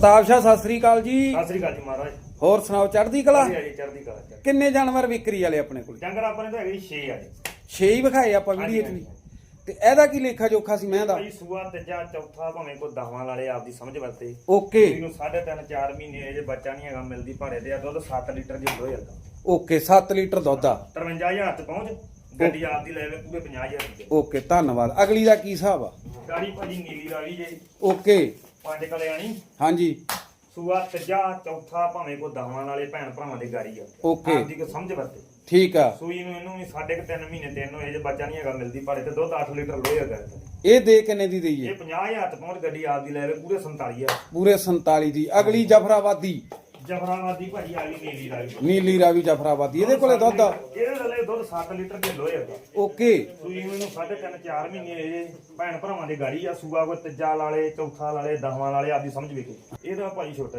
ਤਾਬਸ਼ਾ ਸਤਿ ਸ੍ਰੀ ਅਕਾਲ ਜੀ। ਸਤਿ ਸ੍ਰੀ ਅਕਾਲ ਜੀ ਮਹਾਰਾਜ। ਹੋਰ ਸੁਣਾਓ ਚੜ੍ਹਦੀ ਕਲਾ? ਵਧੀਆ ਜੀ ਚੜ੍ਹਦੀ ਕਲਾ ਚ ਕਿੰਨੇ ਜਾਨਵਰ ਵਿਕਰੀ ਵਾਲੇ ਆਪਣੇ ਕੋਲ? ਡੰਗਰ ਆਪਣੇ ਤਾਂ ਹੈਗੇ ਜੀ 6 ਆ ਜੀ। 6 ਹੀ ਵਿਖਾਏ ਆਪਾਂ ਵੀਡੀਓ 'ਚ ਵੀ। ਤੇ ਇਹਦਾ ਕੀ ਲੇਖਾ ਜੋਖਾ ਸੀ ਮੈਂ ਦਾ? ਭਾਈ ਸੂਆ ਤੀਜਾ ਚੌਥਾ ਭਾਵੇਂ ਕੋਈ ਦਹਾਂ ਵਾਲੇ ਆਪਦੀ ਸਮਝ ਵਰਤੇ। ਓਕੇ। ਇਹਨੂੰ 3.5 4 ਮਹੀਨੇ ਇਹ ਜੇ ਬੱਚਾ ਨਹੀਂ ਹੈਗਾ ਮਿਲਦੀ ਭਾੜੇ ਤੇ ਆ ਦੁੱਧ 7 ਲੀਟਰ ਜੀ ਹੋ ਜਾਂਦਾ ਓਕੇ 7 ਲੀਟਰ ਦੁੱਧ ਆ। 53000 ਤੇ ਪਹੁੰਚ ਗੱਡੀ ਆਪਦੀ ਲੈ ਵੇ ਪੂਰੇ 50000 ਰੁਪਏ। ਓਕੇ ਧੰਨਵਾਦ। ਅਗਲੀ ਦਾ ਕੀ ਹਿਸਾਬ ਆ? ਗਾੜੀ ਭਾਜੀ ਨੀਲੀ ਰਾਵੀ ਜੇ। ਓਕੇ। ਪੰਜ ਕਲੇ ਆਣੀ। ਹਾਂਜੀ। ਸੂਆ ਤੀਜਾ ਚੌਥਾ ਭਾਵੇਂ ਕੋਈ ਦਹਾਂ ਵਾਲੇ ਭੈਣ ਭਰਾਵਾਂ ਦੀ ਗਾੜੀ ਆ। Okay. ਆਪਦੀ ਕੋ ਸਮਝ ਵਰਤੇ। ਠੀਕ ਆ। ਸੂਈ ਨੂੰ ਇਹਨੂੰ ਵੀ ਸਾਢੇ ਕੁ ਤਿੰਨ ਮਹੀਨੇ ਤਿੰਨ ਹੋਏ ਜੇ ਬੱਚਾ ਨਹੀਂ ਹੈਗਾ ਮਿਲਦੀ ਭਾੜੇ ਤੇ ਦੁੱਧ 8 ਲੀਟਰ ਲੋਹੇ ਦਾ ਇਹ ਦੇ ਕਿੰਨੇ ਦੀ ਦਈਏ ਇਹ 50000 ਤੇ ਪਹੁੰਚ ਗੱਡੀ ਆਪਦੀ ਲੈ ਵੇ ਪੂਰੇ 47000 ਪੂਰੇ 47 ਦੀ। ਅਗਲੀ ਜਫਰਾਬਾਦੀ ਜਫਰਾਬਾਦੀ ਭਾਜੀ ਆ ਗਈ ਨੀਲੀ ਰਾਵੀ। ਨੀਲੀ ਰਾਵੀ ਜਫਰਾਬਾਦੀ ਇਹਦੇ ਕੋਲੇ ਦੁੱਧ ਆ। ਇਹਦੇ ਦੁੱਧ 7 ਲੀਟਰ ਦੇ ਲੋਹੇ ਦਾ ਓਕੇ। ਸੂਈ ਨੂੰ ਇਹਨੂੰ ਸਾਢੇ ਤਿੰਨ 4 ਮਹੀਨੇ ਇਹ ਭੈਣ ਭਰਾਵਾਂ ਦੀ ਗਾੜੀ ਆ ਸੂਆ ਕੋਈ ਤੀਜਾ ਲਾਲੇ ਚੌਥਾ ਲਾਲੇ ਦਹਵਾਂ ਲਾਲੇ ਆਪਦੀ ਸਮਝ ਵੇਖੇ ਇਹਦਾ ਭਾਜੀ ਛੋਟਾ